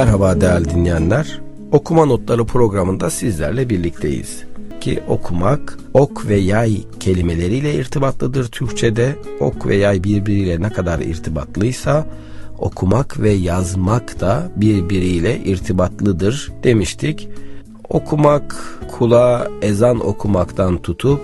Merhaba değerli dinleyenler. Okuma Notları programında sizlerle birlikteyiz. Ki okumak ok ve yay kelimeleriyle irtibatlıdır Türkçe'de. Ok ve yay birbiriyle ne kadar irtibatlıysa okumak ve yazmak da birbiriyle irtibatlıdır demiştik. Okumak kulağa ezan okumaktan tutup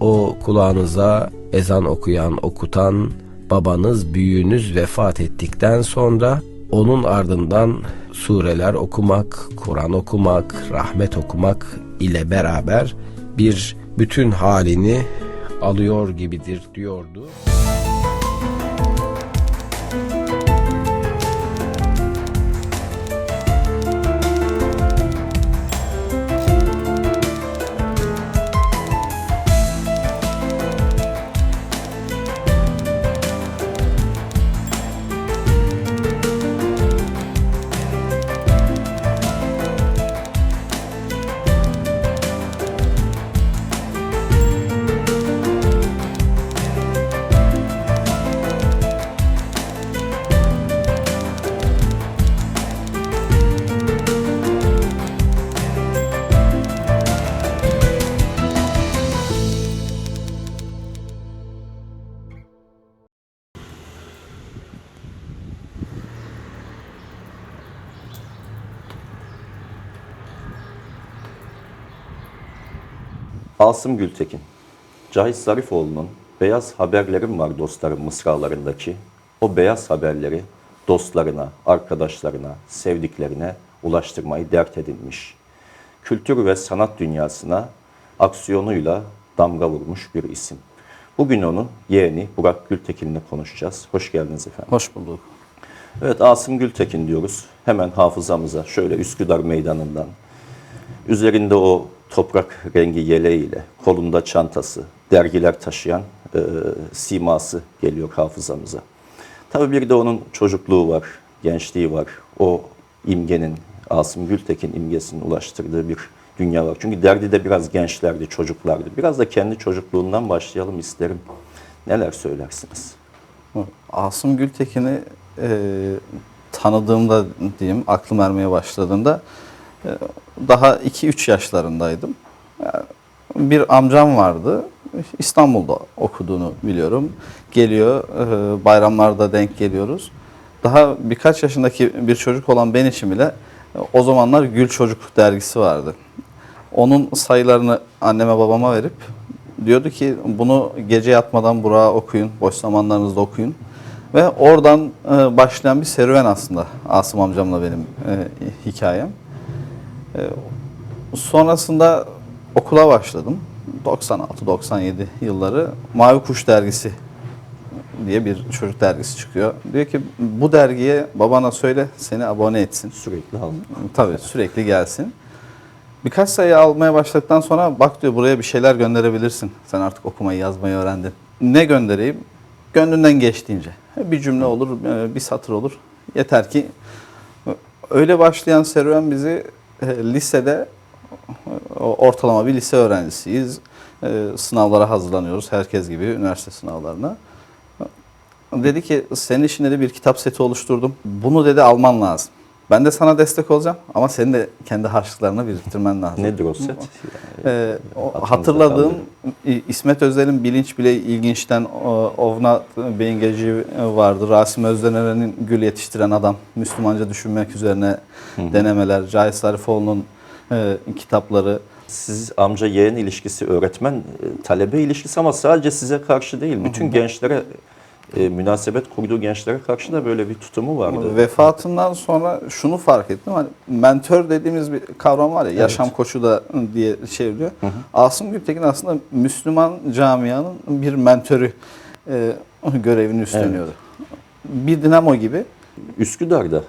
o kulağınıza ezan okuyan, okutan babanız, büyüğünüz vefat ettikten sonra onun ardından sureler okumak, Kur'an okumak, rahmet okumak ile beraber bir bütün halini alıyor gibidir diyordu. Asım Gültekin. Cahit Zarifoğlu'nun Beyaz Haberlerim Var Dostlarım mısralarındaki o beyaz haberleri dostlarına, arkadaşlarına, sevdiklerine ulaştırmayı dert edinmiş. Kültür ve sanat dünyasına aksiyonuyla damga vurmuş bir isim. Bugün onu yeğeni Burak Gültekin'le konuşacağız. Hoş geldiniz efendim. Hoş bulduk. Evet Asım Gültekin diyoruz. Hemen hafızamıza şöyle Üsküdar Meydanı'ndan üzerinde o toprak rengi yeleğiyle, kolunda çantası, dergiler taşıyan e, siması geliyor hafızamıza. Tabii bir de onun çocukluğu var, gençliği var. O imgenin, Asım Gültekin imgesinin ulaştırdığı bir dünya var. Çünkü derdi de biraz gençlerdi, çocuklardı. Biraz da kendi çocukluğundan başlayalım isterim. Neler söylersiniz? Asım Gültekin'i e, tanıdığımda diyeyim, aklım ermeye başladığında daha 2-3 yaşlarındaydım. Bir amcam vardı. İstanbul'da okuduğunu biliyorum. Geliyor, e, bayramlarda denk geliyoruz. Daha birkaç yaşındaki bir çocuk olan ben için bile e, o zamanlar Gül Çocuk dergisi vardı. Onun sayılarını anneme babama verip diyordu ki bunu gece yatmadan Burak'a okuyun, boş zamanlarınızda okuyun. Ve oradan e, başlayan bir serüven aslında Asım amcamla benim hikayem. E, sonrasında okula başladım. 96-97 yılları Mavi Kuş dergisi diye bir çocuk dergisi çıkıyor. Diyor ki bu dergiye babana söyle seni abone etsin. Sürekli alın. Tabii sürekli gelsin. Birkaç sayı almaya başladıktan sonra bak diyor buraya bir şeyler gönderebilirsin. Sen artık okumayı yazmayı öğrendin. Ne göndereyim? Gönlünden geçtiğince. Bir cümle olur, e, bir satır olur. Yeter ki öyle başlayan serüven bizi e, lisede e, ortalama bir lise öğrencisiyiz. E, Sınavlara hazırlanıyoruz herkes gibi üniversite sınavlarına. Dedi ki senin için dedi bir kitap seti oluşturdum. Bunu dedi alman lazım. Ben de sana destek olacağım ama senin de kendi harçlıklarını biriktirmen lazım. Nedir o set? Ee, o hatırladığım İsmet Özel'in Bilinç Bile İlginç'ten Ovna Beyingeci vardı. Rasim Özdener'in Gül Yetiştiren Adam, Müslümanca Düşünmek Üzerine denemeler, Cahit Zarifoğlu'nun e, kitapları. Siz amca yeğen ilişkisi öğretmen e, talebe ilişkisi ama sadece size karşı değil bütün gençlere e, münasebet kurduğu gençlere karşı da böyle bir tutumu vardı. Vefatından sonra şunu fark ettim. Hani mentor dediğimiz bir kavram var ya, yaşam koçu da diye çevriliyor. Asım Gültekin aslında Müslüman camianın bir mentörü e, görevini üstleniyordu. Bir dinamo gibi. Üsküdar'da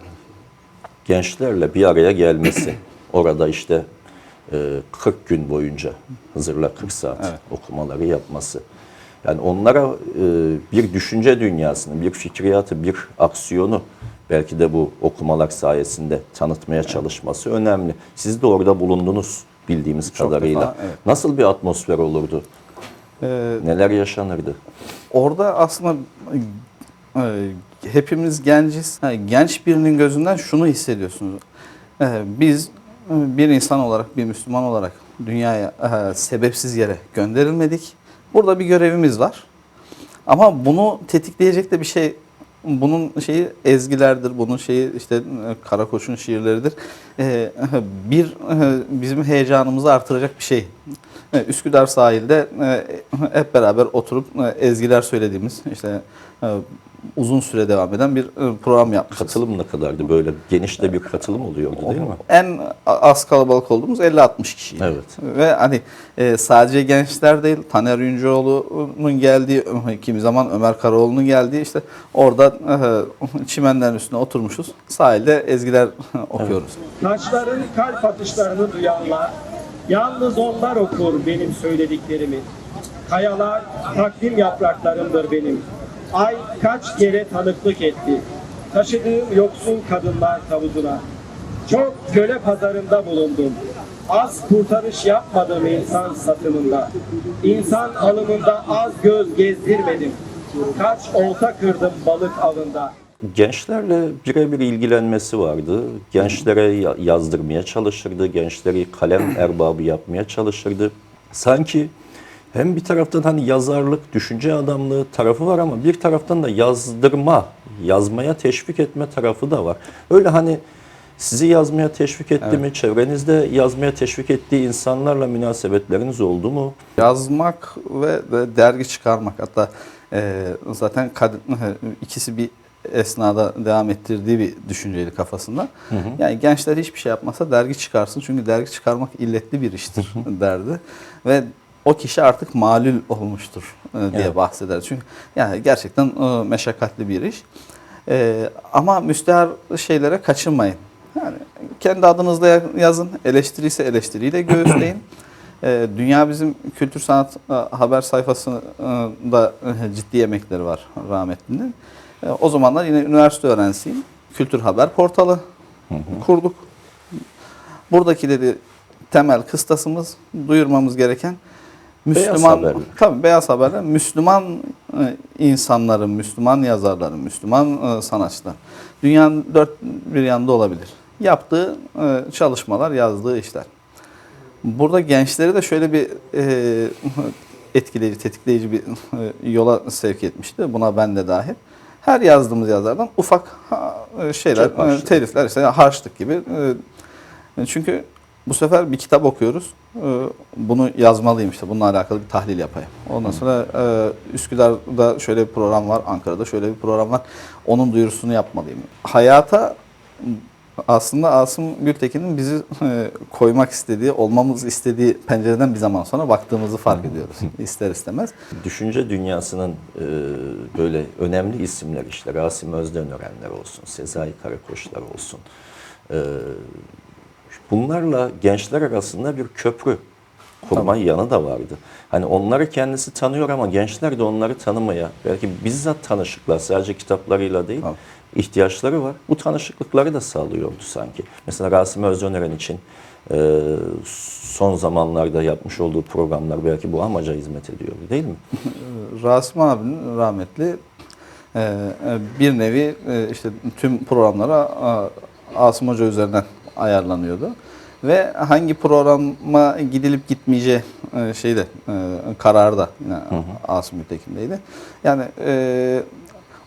gençlerle bir araya gelmesi orada işte e, 40 gün boyunca Hızır'la 40 saat Evet. okumaları yapması. Yani onlara e, bir düşünce dünyasını, bir fikriyatı, bir aksiyonu belki de bu okumalar sayesinde tanıtmaya çalışması önemli. Siz de orada bulundunuz bildiğimiz Çok kadarıyla. defa, evet. Nasıl bir atmosfer olurdu? E, Neler yaşanırdı? orada aslında e, hepimiz genciz. Ha, genç birinin gözünden şunu hissediyorsunuz. Ee, Biz e, bir insan olarak, bir Müslüman olarak dünyaya e, sebepsiz yere gönderilmedik. Burada bir görevimiz var. Ama bunu tetikleyecek de bir şey bunun şeyi ezgilerdir, bunun şeyi işte e, Karakoç'un şiirleridir. Ee, bir e, bizim heyecanımızı artıracak bir şey. E, Üsküdar sahilde e, hep beraber oturup e, ezgiler söylediğimiz işte e, uzun süre devam eden bir e, program yapmışız. Katılım ne kadardı böyle geniş de bir katılım oluyordu değil mi? En az kalabalık olduğumuz 50-60 kişi. Evet. Ve hani e, sadece gençler değil, Taner Yüncüoğlu'nun geldiği, kimi zaman Ömer Karaoğlu'nun geldiği işte orada e, çimenlerin üstüne oturmuşuz. Sahilde ezgiler okuyoruz. Taşların kalp atışlarını duyanlar, yalnız onlar okur benim söylediklerimi. Kayalar takvim yapraklarımdır benim. Ay kaç kere tanıklık etti. Taşıdığım yoksun kadınlar tavuzuna. Çok köle pazarında bulundum. Az kurtarış yapmadım insan satımında. İnsan alımında az göz gezdirmedim. Kaç olta kırdım balık avında. Gençlerle birebir ilgilenmesi vardı. Gençlere ya- yazdırmaya çalışırdı. Gençleri kalem erbabı yapmaya çalışırdı. Sanki hem bir taraftan hani yazarlık, düşünce adamlığı tarafı var ama bir taraftan da yazdırma, yazmaya teşvik etme tarafı da var. Öyle hani sizi yazmaya teşvik etti mi? Çevrenizde yazmaya teşvik ettiği insanlarla münasebetleriniz oldu mu? Yazmak ve, ve dergi çıkarmak hatta e, zaten ikisi bir esnada devam ettirdiği bir düşünceydi kafasında. Yani gençler hiçbir şey yapmasa dergi çıkarsın çünkü dergi çıkarmak illetli bir iştir derdi. Ve o kişi artık malül olmuştur e, diye Evet. bahseder. Çünkü yani gerçekten e, meşakkatli bir iş. E, ama müstehar şeylere kaçınmayın. Yani kendi adınızla ya- yazın. Eleştiri ise eleştiriyle göğüsleyin. Dünya bizim kültür sanat haber sayfasında ciddi emekleri var rahmetlinin. O zamanlar yine üniversite öğrencisiyim. Kültür haber portalı kurduk. Buradaki dedi temel kıstasımız duyurmamız gereken Müslüman haberler. tabii beyaz haberler Müslüman e, insanların, Müslüman yazarların, Müslüman e, sanatçılar dünyanın dört bir yanında olabilir. Yaptığı e, çalışmalar, yazdığı işler. Burada gençleri de şöyle bir etkileyici, tetikleyici bir yola sevk etmişti. Buna ben de dahil. Her yazdığımız yazardan ufak şeyler, e, telifler, işte harçlık gibi. Çünkü bu sefer bir kitap okuyoruz. E, Bunu yazmalıyım işte. Bununla alakalı bir tahlil yapayım. Ondan sonra e, Üsküdar'da şöyle bir program var, Ankara'da şöyle bir program var. Onun duyurusunu yapmalıyım. Hayata aslında Asım Gültekin'in bizi e, koymak istediği, olmamız istediği pencereden bir zaman sonra baktığımızı fark ediyoruz ister istemez. Düşünce dünyasının e, böyle önemli isimler işte Rasim Özdönörenler olsun, Sezai Karakoçlar olsun. Bunlarla gençler arasında bir köprü kurma yanı da vardı. Hani onları kendisi tanıyor ama gençler de onları tanımaya, belki bizzat tanışıklar sadece kitaplarıyla değil, Tabii. ihtiyaçları var. Bu tanışıklıkları da sağlıyordu sanki. Mesela Rasim Özdönören için e, son zamanlarda yapmış olduğu programlar belki bu amaca hizmet ediyordu değil mi? Rasim abinin rahmetli e, e, bir nevi işte tüm programlara Asım Hoca üzerinden ayarlanıyordu. Ve hangi programa gidilip gitmeyeceği e, şeyde e, kararı da yine Asım Gültekin'deydi. Yani e,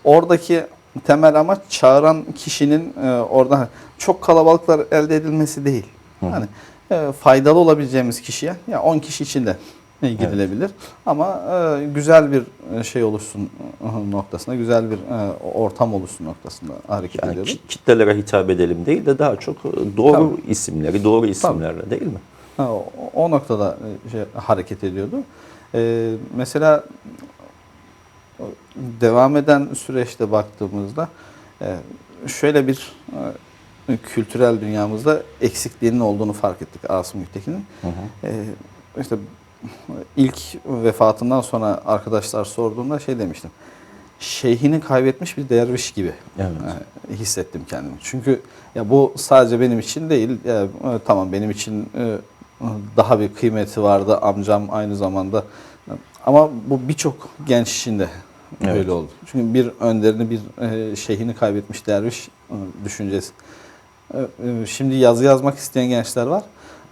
oradaki temel amaç çağıran kişinin e, orada çok kalabalıklar elde edilmesi değil. Yani e, faydalı olabileceğimiz kişiye ya 10 kişi içinde gidilebilir. Ama e, güzel bir e, şey oluşsun e, noktasında, güzel bir e, ortam oluşsun noktasında hareket Yani ki- kitlelere hitap edelim değil de daha çok e, doğru Tabii. isimleri, doğru isimlerle değil mi? Ha, o, o noktada şey, hareket ediyordu. E, mesela devam eden süreçte baktığımızda e, şöyle bir e, kültürel dünyamızda eksikliğinin olduğunu fark ettik Asım Gültekin'in. E, işte ilk vefatından sonra arkadaşlar sorduğunda şey demiştim. Şeyhini kaybetmiş bir derviş gibi Evet. e, hissettim kendimi. Çünkü ya bu sadece benim için değil. Ya, e, tamam benim için e, daha bir kıymeti vardı. Amcam aynı zamanda. Ama bu birçok genç için de Evet. öyle oldu. Çünkü bir önderini, bir e, şeyhini kaybetmiş derviş e, düşüncesi. E, e, Şimdi yazı yazmak isteyen gençler var.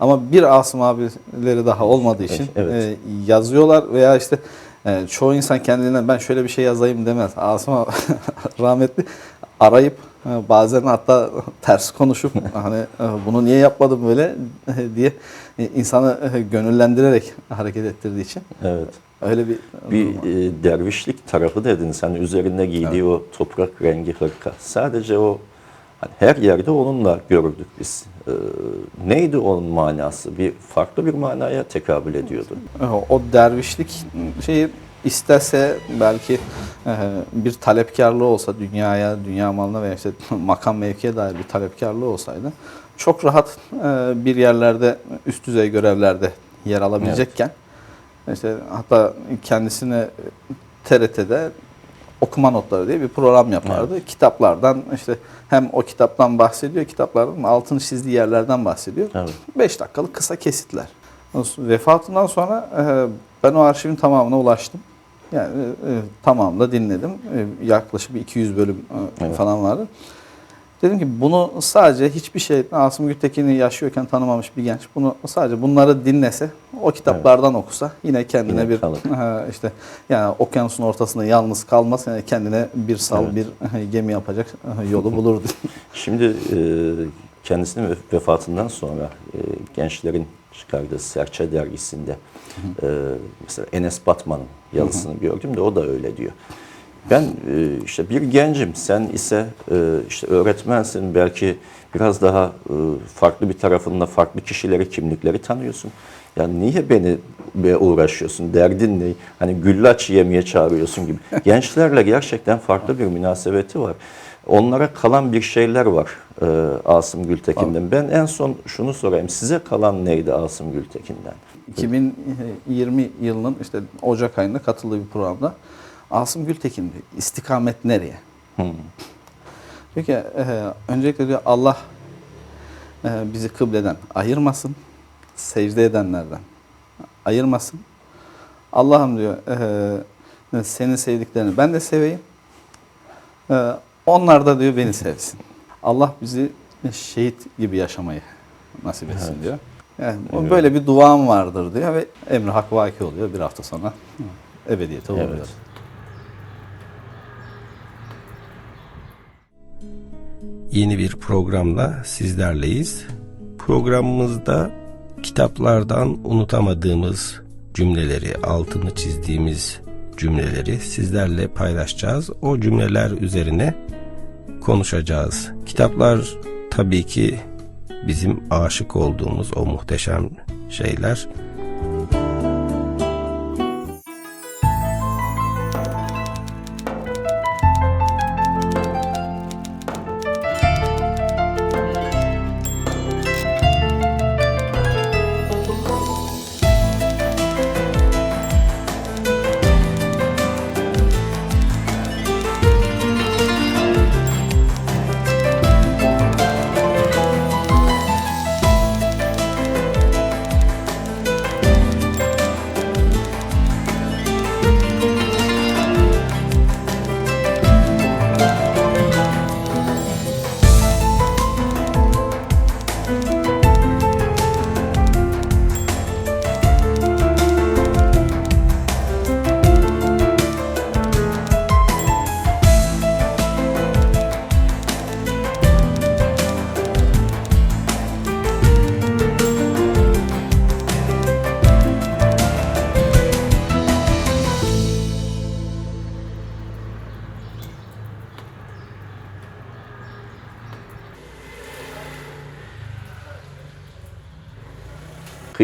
Ama bir Asım abileri daha olmadığı için Evet. e, yazıyorlar veya işte e, çoğu insan kendinden ben şöyle bir şey yazayım demez. Asım abi rahmetli arayıp e, bazen hatta ters konuşup hani e, bunu niye yapmadım böyle diye e, insanı gönüllendirerek hareket ettirdiği için Evet. öyle bir Bir e, dervişlik tarafı dedin sen üzerinde giydiği o toprak rengi hırka. Sadece o hani her yerde onunla görürdük biz. E, neydi onun manası? Bir farklı bir manaya tekabül ediyordu. o dervişlik şeyi istese belki e, bir talepkarlığı olsa dünyaya, dünya malına veya işte makam mevkiye dair bir talepkarlığı olsaydı çok rahat e, bir yerlerde üst düzey görevlerde yer alabilecekken işte hatta kendisine TRT'de okuma notları diye bir program yapardı. Kitaplardan işte hem o kitaptan bahsediyor, kitapların altını çizdiği yerlerden bahsediyor. Evet. 5 dakikalık kısa kesitler. Vefatından sonra e, ben o arşivin tamamına ulaştım. Yani e, tamamını da dinledim. E, yaklaşık bir 200 bölüm e, Evet. falan vardı. Dedim ki bunu sadece hiçbir şey Asım Gültekin'i yaşıyorken tanımamış bir genç bunu sadece bunları dinlese, o kitaplardan okusa yine kendine Yine bir kalır. işte yani okyanusun ortasında yalnız kalmaz yani kendine bir sal Evet. bir gemi yapacak yolu bulurdu. Şimdi e, kendisinin ve- vefatından sonra e, gençlerin çıkardığı Serçe dergisinde e, mesela Enes Batman'ın yazısını gördüm de o da öyle diyor. Ben e, işte bir gencim, sen ise e, işte öğretmensin, belki biraz daha e, farklı bir tarafında farklı kişileri, kimlikleri tanıyorsun. Yani niye beni be uğraşıyorsun, derdin ne? Hani güllaç yemeye çağırıyorsun gibi. Gençlerle gerçekten farklı bir münasebeti var. Onlara kalan bir şeyler var e, Asım Gültekin'den. Ben en son şunu sorayım, size kalan neydi Asım Gültekin'den? 2020 yılının işte Ocak ayında katıldığı bir programda Asım Gültekin diyor, istikamet nereye? Hmm. Diyor ki e, öncelikle diyor Allah e, bizi kıbleden ayırmasın, secde edenlerden ayırmasın. Allah'ım diyor e, senin sevdiklerini ben de seveyim. E, onlar da diyor beni sevsin. Allah bizi şehit gibi yaşamayı nasip etsin diyor. Yani Evet. böyle bir duam vardır diyor ve emri hak vaki oluyor bir hafta sonra ebediyete uğruyor. Evet. Yeni bir programla sizlerleyiz. Programımızda kitaplardan unutamadığımız cümleleri, altını çizdiğimiz cümleleri sizlerle paylaşacağız. O cümleler üzerine konuşacağız. Kitaplar tabii ki bizim aşık olduğumuz o muhteşem şeyler.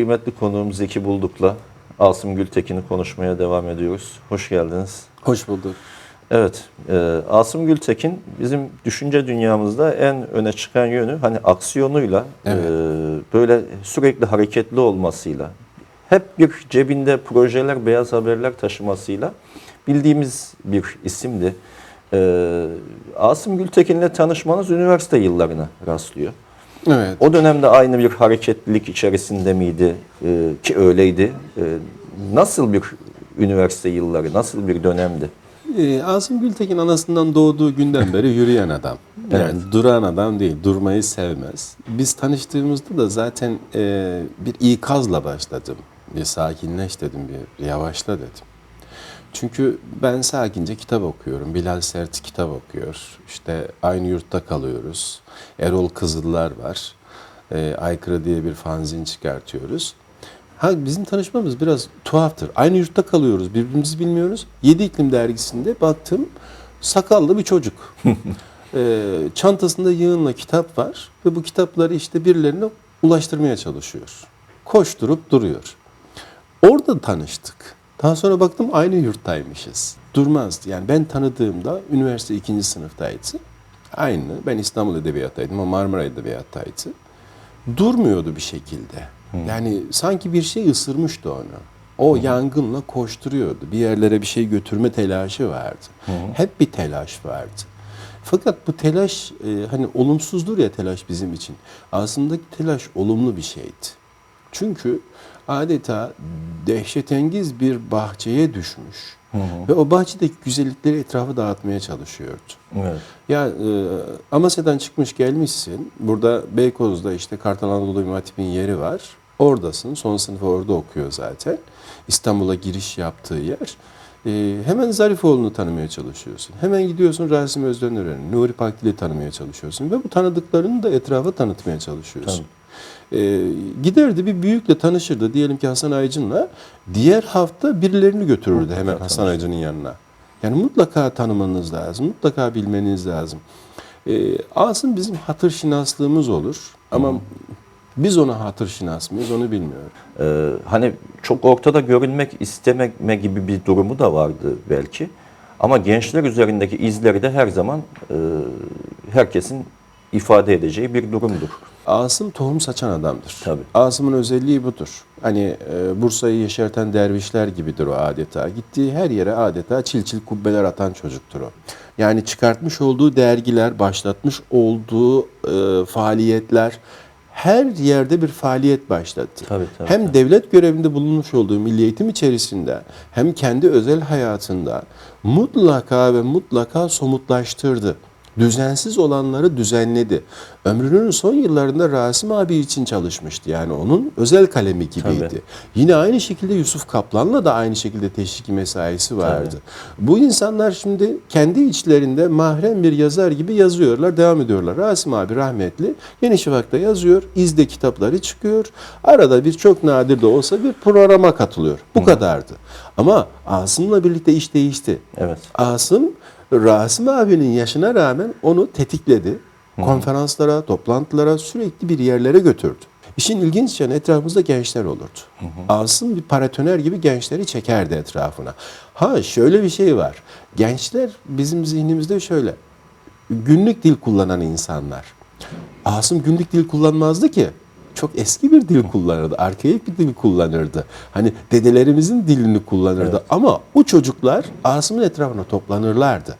Kıymetli konuğum Zeki Bulduk'la Asım Gültekin'i konuşmaya devam ediyoruz. Hoş geldiniz. Hoş bulduk. Evet, e, Asım Gültekin bizim düşünce dünyamızda en öne çıkan yönü hani aksiyonuyla, e, böyle sürekli hareketli olmasıyla, hep bir cebinde projeler, beyaz haberler taşımasıyla bildiğimiz bir isimdi. E, Asım Gültekin'le tanışmanız üniversite yıllarına rastlıyor. Evet. O dönemde aynı bir hareketlilik içerisinde miydi e, ki öyleydi. E, nasıl bir üniversite yılları, nasıl bir dönemdi? Ee, Asım Gültekin anasından doğduğu günden beri yürüyen adam. Yani duran adam değil, durmayı sevmez. Biz tanıştığımızda da zaten e, bir ikazla başladım. Bir sakinleş dedim, bir yavaşla dedim. Çünkü ben sakince kitap okuyorum. Bilal Sert kitap okuyor. İşte aynı yurtta kalıyoruz. Erol Kızıllar var. Ee, Aykırı diye bir fanzin çıkartıyoruz. Ha bizim tanışmamız biraz tuhaftır. Aynı yurtta kalıyoruz, birbirimizi bilmiyoruz. Yedi İklim dergisinde baktım sakallı bir çocuk. Ee, çantasında yığınla kitap var ve bu kitapları işte birilerine ulaştırmaya çalışıyor. Koşturup duruyor. Orada tanıştık. Daha sonra baktım aynı yurttaymışız. Durmazdı. Yani ben tanıdığımda üniversite ikinci sınıftaydı. Aynı. Ben İstanbul Edebiyat'taydım. O Marmara Edebiyat'taydı. Durmuyordu bir şekilde. Yani sanki bir şey ısırmıştı onu. O yangınla koşturuyordu. Bir yerlere bir şey götürme telaşı vardı. Hep bir telaş vardı. Fakat bu telaş e, hani olumsuzdur ya telaş bizim için. Aslında telaş olumlu bir şeydi. Çünkü adeta dehşetengiz bir bahçeye düşmüş. Ve o bahçedeki güzellikleri etrafa dağıtmaya çalışıyordu. Evet. Ya e, Amasya'dan çıkmış gelmişsin. Burada Beykoz'da işte Kartal Anadolu İmam Hatip'in yeri var. Oradasın. Son sınıfı orada okuyor zaten. İstanbul'a giriş yaptığı yer. E, hemen Zarifoğlu'nu tanımaya çalışıyorsun. Hemen gidiyorsun Rasim Özdenören'i, Nuri Pakdil'i tanımaya çalışıyorsun. Ve bu tanıdıklarını da etrafa tanıtmaya çalışıyorsun. E, giderdi bir büyükle tanışırdı. Diyelim ki Hasan Aycın'la. Diğer hafta birilerini götürürdü hemen Hasan Aycın'ın yanına. Yani mutlaka tanımanız lazım, mutlaka bilmeniz lazım. Ee, Asım bizim hatır şinaslığımız olur ama biz ona hatır şinas mıyız onu bilmiyorum. Ee, hani çok ortada görünmek istememe gibi bir durumu da vardı belki. Ama gençler üzerindeki izleri de her zaman e, herkesin ifade edeceği bir durumdur. Asım tohum saçan adamdır. Tabii. Asım'ın özelliği budur. Hani e, Bursa'yı yeşerten dervişler gibidir o adeta. Gittiği her yere adeta çil çil kubbeler atan çocuktur o. Yani çıkartmış olduğu dergiler, başlatmış olduğu e, faaliyetler her yerde bir faaliyet başlattı. Tabii, tabii, hem devlet görevinde bulunmuş olduğu milli eğitim içerisinde hem kendi özel hayatında mutlaka ve mutlaka somutlaştırdı. Düzensiz olanları düzenledi. Ömrünün son yıllarında Rasim abi için çalışmıştı. Yani onun özel kalemi gibiydi. Tabii. Yine aynı şekilde Yusuf Kaplan'la da aynı şekilde teşviki mesaisi vardı. Bu insanlar şimdi kendi içlerinde mahrem bir yazar gibi yazıyorlar, devam ediyorlar. Rasim abi rahmetli Yeni Şafak'ta yazıyor, izde kitapları çıkıyor. Arada bir çok nadir de olsa bir programa katılıyor. Bu kadardı. Ama Asım'la birlikte iş değişti. Evet. Asım Rasim abinin yaşına rağmen onu tetikledi. Konferanslara, toplantılara sürekli bir yerlere götürdü. İşin ilginç yanı etrafımızda gençler olurdu. Asım bir paratoner gibi gençleri çekerdi etrafına. Ha şöyle bir şey var. Gençler bizim zihnimizde şöyle. Günlük dil kullanan insanlar. Asım günlük dil kullanmazdı ki. Çok eski bir dil kullanırdı. Arkaik bir dil kullanırdı. Hani dedelerimizin dilini kullanırdı. Ama o çocuklar Asım'ın etrafına toplanırlardı.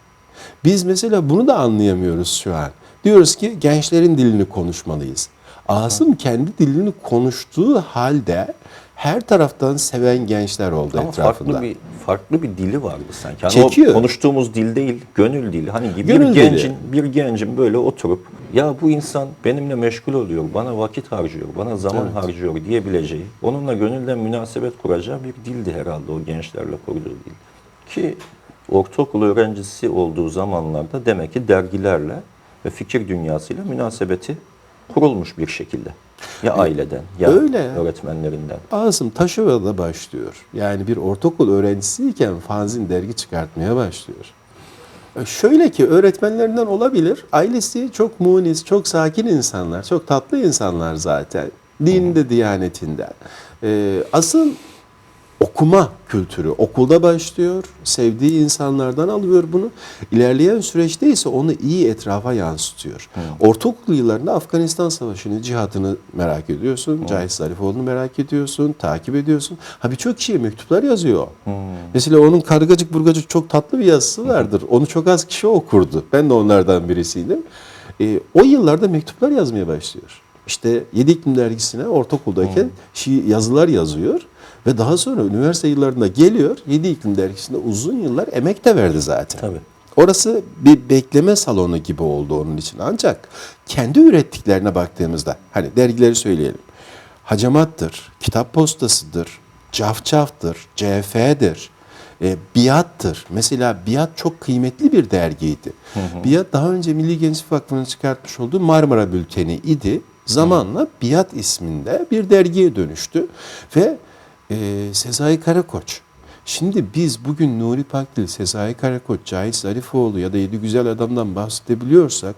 Biz mesela bunu da anlayamıyoruz şu an. Diyoruz ki gençlerin dilini konuşmalıyız. Asım kendi dilini konuştuğu halde her taraftan seven gençler oldu Ama etrafında. farklı bir farklı bir dili vardı sanki. Hani Çekiyor. o konuştuğumuz dil değil, gönül dili. Hani bir Gönül dili. gencin bir gencin böyle oturup ya bu insan benimle meşgul oluyor, bana vakit harcıyor, bana zaman harcıyor diyebileceği, onunla gönülden münasebet kuracağı bir dildi herhalde o gençlerle kurduğu dil. Ki ortaokul öğrencisi olduğu zamanlarda demek ki dergilerle ve fikir dünyasıyla münasebeti kurulmuş bir şekilde. Ya aileden ya Öyle ya. öğretmenlerinden. Asım Taşova'da başlıyor. Yani bir ortaokul öğrencisiyken fanzin dergi çıkartmaya başlıyor. E, Şöyle ki öğretmenlerinden olabilir. Ailesi çok munis, çok sakin insanlar, çok tatlı insanlar zaten. Dininde, diyanetinde. Ee, asıl okuma kültürü okulda başlıyor. Sevdiği insanlardan alıyor bunu. İlerleyen süreçte ise onu iyi etrafa yansıtıyor. Ortaokul yıllarında Afganistan Savaşı'nın cihatını merak ediyorsun. Cahit Zarifoğlu'nu merak ediyorsun. Takip ediyorsun. Ha birçok kişiye mektuplar yazıyor. Mesela onun kargacık burgacık çok tatlı bir yazısı vardır. Onu çok az kişi okurdu. Ben de onlardan birisiydim. Ee, o yıllarda mektuplar yazmaya başlıyor. işte Yedi İklim dergisine ortaokuldayken şi- yazılar yazıyor ve daha sonra üniversite yıllarında geliyor Yedi İklim dergisinde uzun yıllar emek de verdi zaten. Tabii. Orası bir bekleme salonu gibi oldu onun için. Ancak kendi ürettiklerine baktığımızda hani dergileri söyleyelim. Hacamattır, kitap postasıdır, cafcaftır, CF'dir, e, Biat'tır. Mesela Biat çok kıymetli bir dergiydi. Biat daha önce Milli Gençlik Vakfı'nın çıkartmış olduğu Marmara Bülteni idi. Zamanla Biat isminde bir dergiye dönüştü ve e, Sezai Karakoç. Şimdi biz bugün Nuri Pakdil, Sezai Karakoç, Cahit Zarifoğlu ya da Yedi Güzel Adam'dan bahsedebiliyorsak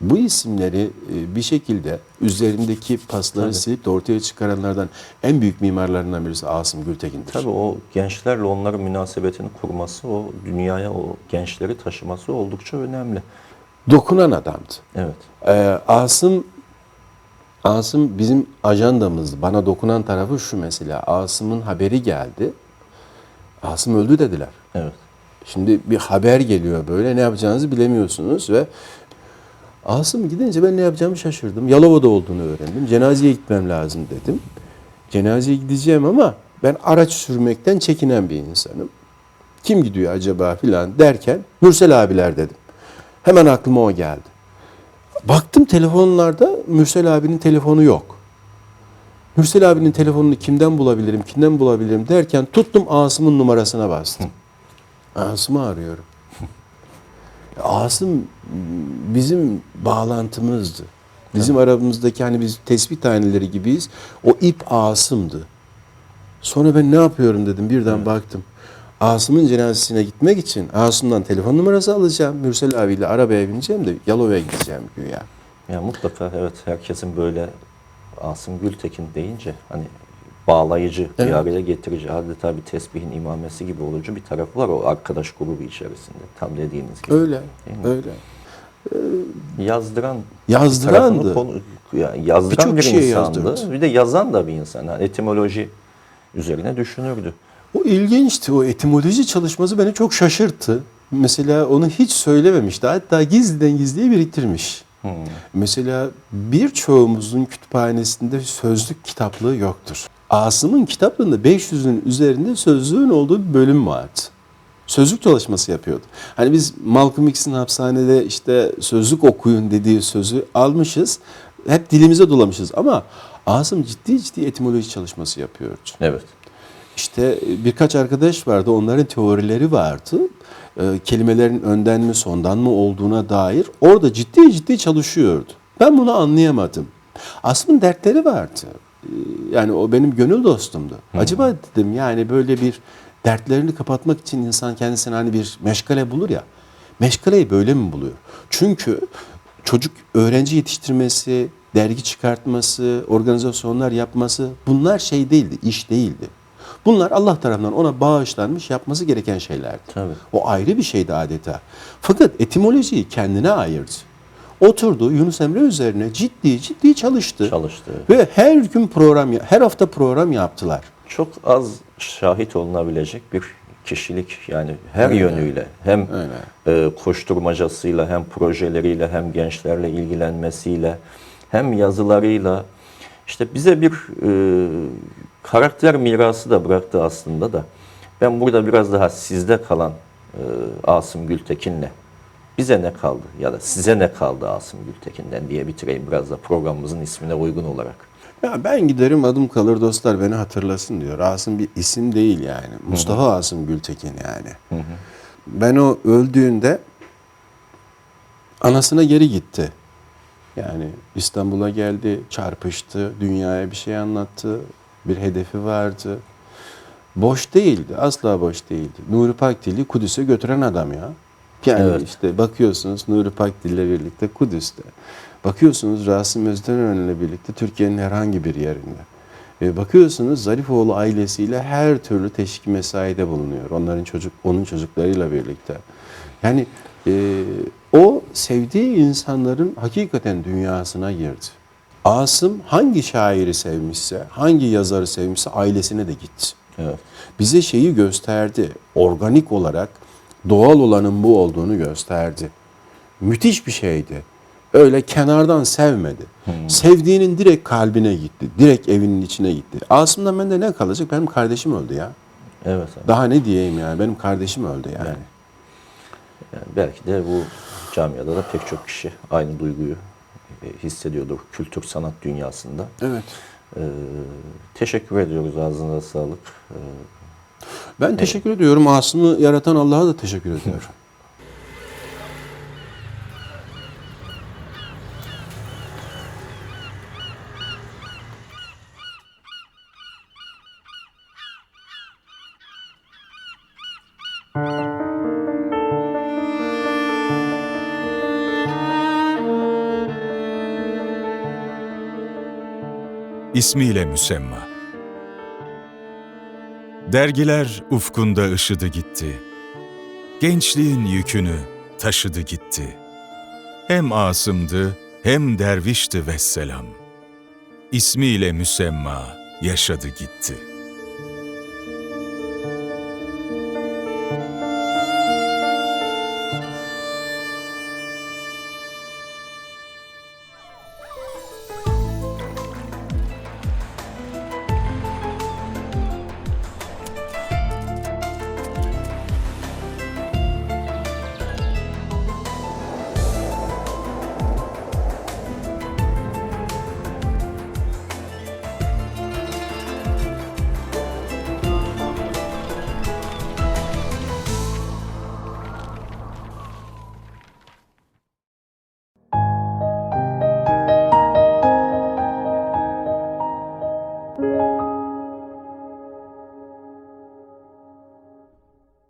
bu isimleri e, bir şekilde üzerindeki pasları silip de ortaya çıkaranlardan en büyük mimarlarından birisi Asım Gültekin'dir. Tabii o gençlerle onların münasebetini kurması, o dünyaya o gençleri taşıması oldukça önemli. Dokunan adamdı. Evet. Ee, Asım Asım bizim ajandamız. Bana dokunan tarafı şu mesela. Asım'ın haberi geldi. Asım öldü dediler. Evet. Şimdi bir haber geliyor böyle ne yapacağınızı bilemiyorsunuz ve Asım gidince ben ne yapacağımı şaşırdım. Yalova'da olduğunu öğrendim. Cenazeye gitmem lazım dedim. Cenazeye gideceğim ama ben araç sürmekten çekinen bir insanım. Kim gidiyor acaba filan derken Mürsel abiler dedim. Hemen aklıma o geldi. Baktım telefonlarda Mürsel abinin telefonu yok. Mürsel abinin telefonunu kimden bulabilirim, kimden bulabilirim derken tuttum Asım'ın numarasına bastım. Asım'ı arıyorum. Asım bizim bağlantımızdı. Bizim aramızdaki hani biz tespit taneleri gibiyiz. O ip Asım'dı. Sonra ben ne yapıyorum dedim birden baktım. Asım'ın cenazesine gitmek için Asım'dan telefon numarası alacağım. Mürsel abiyle arabaya bineceğim de Yalova'ya gideceğim güya. Ya mutlaka evet herkesin böyle Asım Gültekin deyince hani bağlayıcı, Evet. bir araya getirici, adeta bir tesbihin imamesi gibi olucu bir tarafı var o arkadaş grubu içerisinde. Tam dediğiniz gibi. Öyle, öyle. Yazdıran Yazdırandı. konu, yani yazdıran bir kişiye insandı. yazdırdı. Bir de yazan da bir insan. Yani etimoloji üzerine düşünürdü. O ilginçti. O etimoloji çalışması beni çok şaşırttı. Mesela onu hiç söylememişti. Hatta gizliden gizliye biriktirmiş. Mesela birçoğumuzun kütüphanesinde sözlük kitaplığı yoktur. Asım'ın kitaplığında 500'ün üzerinde sözlüğün olduğu bir bölüm vardı. Sözlük çalışması yapıyordu. Hani biz Malcolm X'in hapishanede işte sözlük okuyun dediği sözü almışız. Hep dilimize dolamışız ama Asım ciddi ciddi etimoloji çalışması yapıyordu. Evet. İşte birkaç arkadaş vardı, onların teorileri vardı. Ee, kelimelerin önden mi sondan mı olduğuna dair orada ciddi ciddi çalışıyordu. Ben bunu anlayamadım. Asım'ın dertleri vardı. Ee, Yani o benim gönül dostumdu. Acaba dedim yani böyle bir dertlerini kapatmak için insan kendisine hani bir meşgale bulur ya. Meşgaleyi böyle mi buluyor? Çünkü çocuk öğrenci yetiştirmesi, dergi çıkartması, organizasyonlar yapması bunlar şey değildi, iş değildi. Bunlar Allah tarafından ona bağışlanmış yapması gereken şeylerdi. Tabii. O ayrı bir şeydi adeta. Fakat etimolojiyi kendine ayırdı. Oturdu Yunus Emre üzerine ciddi ciddi çalıştı. Çalıştı. Ve her gün program, her hafta program yaptılar. Çok az şahit olunabilecek bir kişilik yani her yönüyle hem e, koşturmacasıyla hem projeleriyle hem gençlerle ilgilenmesiyle hem yazılarıyla işte bize bir e, karakter mirası da bıraktı aslında da ben burada biraz daha sizde kalan e, Asım Gültekin'le bize ne kaldı ya da size ne kaldı Asım Gültekin'den diye bitireyim biraz da programımızın ismine uygun olarak. Ya ben giderim adım kalır dostlar beni hatırlasın diyor. Asım bir isim değil yani. Mustafa Asım Gültekin yani. Ben o öldüğünde anasına geri gitti. Yani İstanbul'a geldi, çarpıştı, dünyaya bir şey anlattı, bir hedefi vardı. Boş değildi, asla boş değildi. Nuri Pakdil'i Kudüs'e götüren adam ya. Yani Evet. işte bakıyorsunuz Nuri Pakdil'le birlikte Kudüs'te. Bakıyorsunuz Rasim Özdenören'le birlikte Türkiye'nin herhangi bir yerinde. E, bakıyorsunuz Zarifoğlu ailesiyle her türlü teşvik mesaide bulunuyor. Onların çocuk, onun çocuklarıyla birlikte. Yani e, o sevdiği insanların hakikaten dünyasına girdi. Asım hangi şairi sevmişse, hangi yazarı sevmişse ailesine de gitti. Evet. Bize şeyi gösterdi. Organik olarak doğal olanın bu olduğunu gösterdi. Müthiş bir şeydi. Öyle kenardan sevmedi. Sevdiğinin direkt kalbine gitti. Direkt evinin içine gitti. Asım'dan bende ne kalacak? Benim kardeşim öldü ya. Evet abi. Daha ne diyeyim yani? Benim kardeşim öldü yani. Yani belki de bu camiada da pek çok kişi aynı duyguyu hissediyordur kültür sanat dünyasında. Evet. Ee, teşekkür ediyoruz ağzınıza sağlık. Ee, Ben teşekkür ediyorum. Asım'ı yaratan Allah'a da teşekkür ediyorum. ismiyle müsemma. Dergiler ufkunda ışıdı gitti. Gençliğin yükünü taşıdı gitti. Hem asımdı hem dervişti vesselam. İsmiyle müsemma yaşadı gitti.''